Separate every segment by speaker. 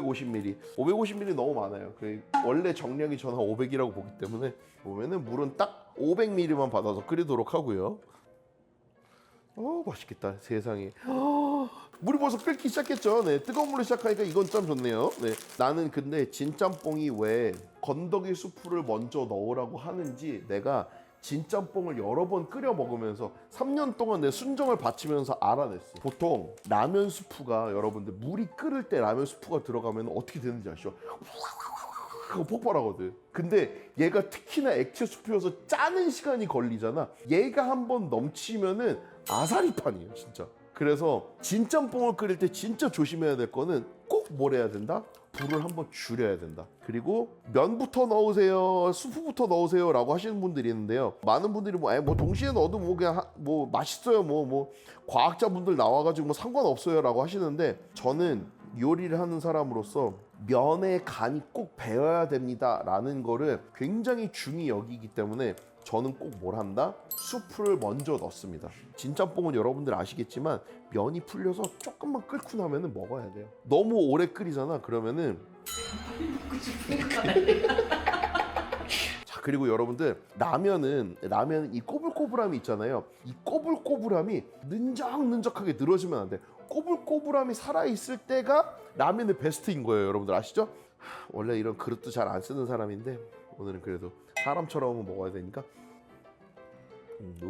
Speaker 1: 550ml. 550ml 너무 많아요. 그 원래 정량이 저는 500이라고 보기 때문에 보면은 물은 딱 500ml만 받아서 끓이도록 하고요. 어 맛있겠다 세상에 어, 물이 벌써 끓기 시작했죠 네 뜨거운 물로 시작하니까 이건 참 좋네요 네 나는 근데 진짬뽕이 왜 건더기 수프를 먼저 넣으라고 하는지 내가 진짬뽕을 여러 번 끓여 먹으면서 3년 동안 내 순정을 바치면서 알아냈어 보통 라면 수프가 여러분들 물이 끓을 때 라면 수프가 들어가면 어떻게 되는지 아시죠? 그거 폭발하거든. 근데 얘가 특히나 액체 수프여서 짜는 시간이 걸리잖아. 얘가 한 번 넘치면은 아사리판이에요, 진짜. 그래서 진짬뽕을 끓일 때 진짜 조심해야 될 거는 꼭 뭘 해야 된다? 불을 한번 줄여야 된다. 그리고 면부터 넣으세요, 수프부터 넣으세요 라고 하시는 분들이 있는데요. 많은 분들이 뭐, 뭐 동시에 넣어도 뭐 그냥 하- 뭐 맛있어요, 뭐 뭐 과학자분들 나와가지고 뭐 상관없어요 라고 하시는데 저는 요리를 하는 사람으로서 면의 간이 꼭 배어야 됩니다 라는 거를 굉장히 중히 여기기 때문에 저는 꼭 뭘 한다? 수프를 먼저 넣습니다. 진짬뽕은 여러분들 아시겠지만 면이 풀려서 조금만 끓고 나면은 먹어야 돼요. 너무 오래 끓이잖아. 그러면은 자 그리고 여러분들 라면은 라면은 이 꼬불꼬불함이 있잖아요. 이 꼬불꼬불함이 는적는적하게 늘어지면 안 돼. 꼬불꼬불함이 살아 있을 때가 라면의 베스트인 거예요, 여러분들 아시죠? 하, 원래 이런 그릇도 잘 안 쓰는 사람인데 오늘은 그래도 사람처럼 먹어야 되니까. 음,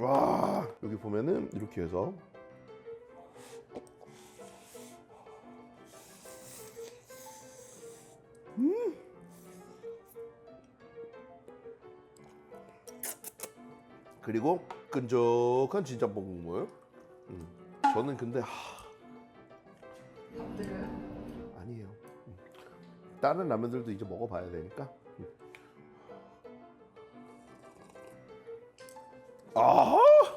Speaker 1: 와 여기 보면은 이렇게 해서 그리고 끈적한 진짬뽕 국물. 음. 저는 근데 하? 아니에요. 음. 다른 라면들도 이제 먹어봐야 되니까. 아